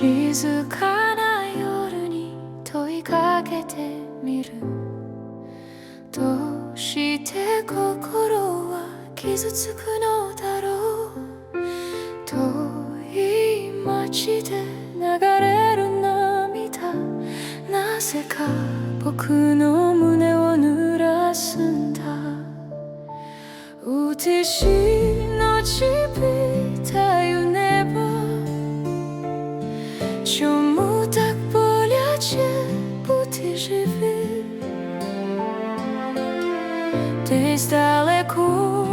静かな夜に問いかけてみる。どうして心は傷つくのだろう。遠い街で流れる涙。なぜか僕の Десь далеко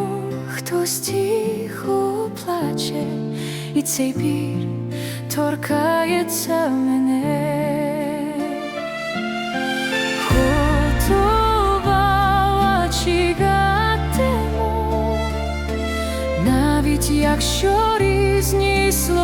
хтось тихо плаче, і цей біль торкається мене. Готувала чекатиму, навіть якщо різні слова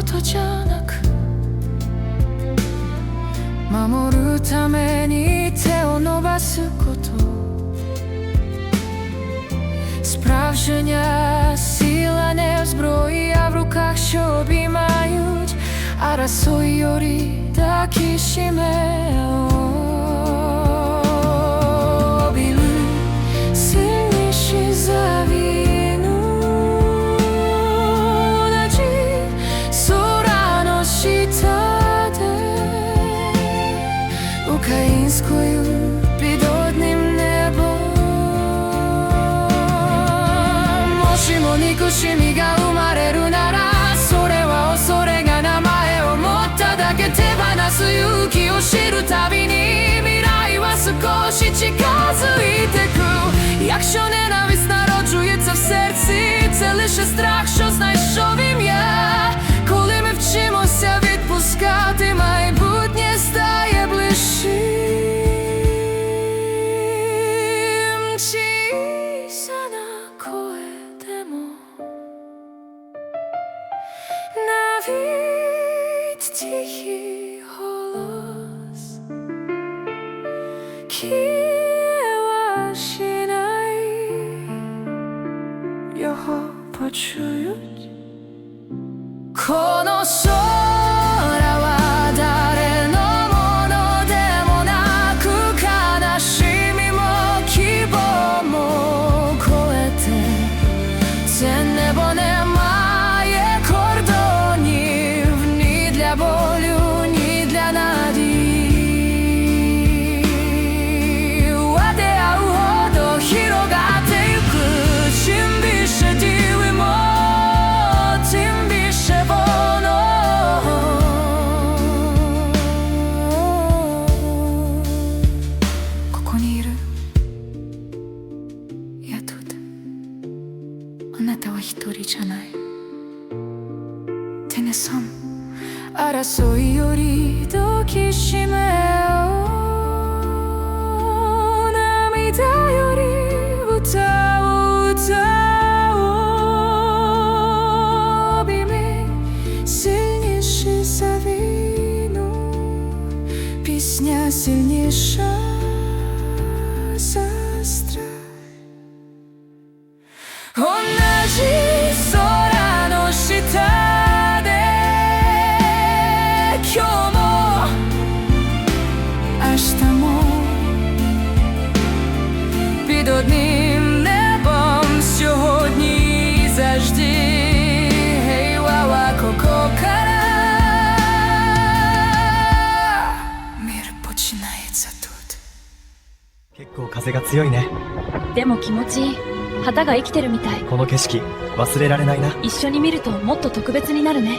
ことじゃなく守るために手を伸ばすこと Справжня сила не в зброї, а в руках, що обіймають, а расойорі такі обійми 憎しみが生まれるならそれは恐れが名前を持っただけ手放す勇気を知るたびに未来は少し近づいてく。役所 nienawiść narodzuje w sercu, cel навіть тихий голос. Ківа шинай. Його почують テネさん争いより抱きしめよう涙より歌を歌おう Обійми сильніше за війну Пісня сильніша 構風が強いね。でも気持ちいい。旗が生きてるみたい。この景色忘れられないな。一緒に見るともっと特別になるね。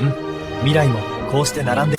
未来もこうして並んで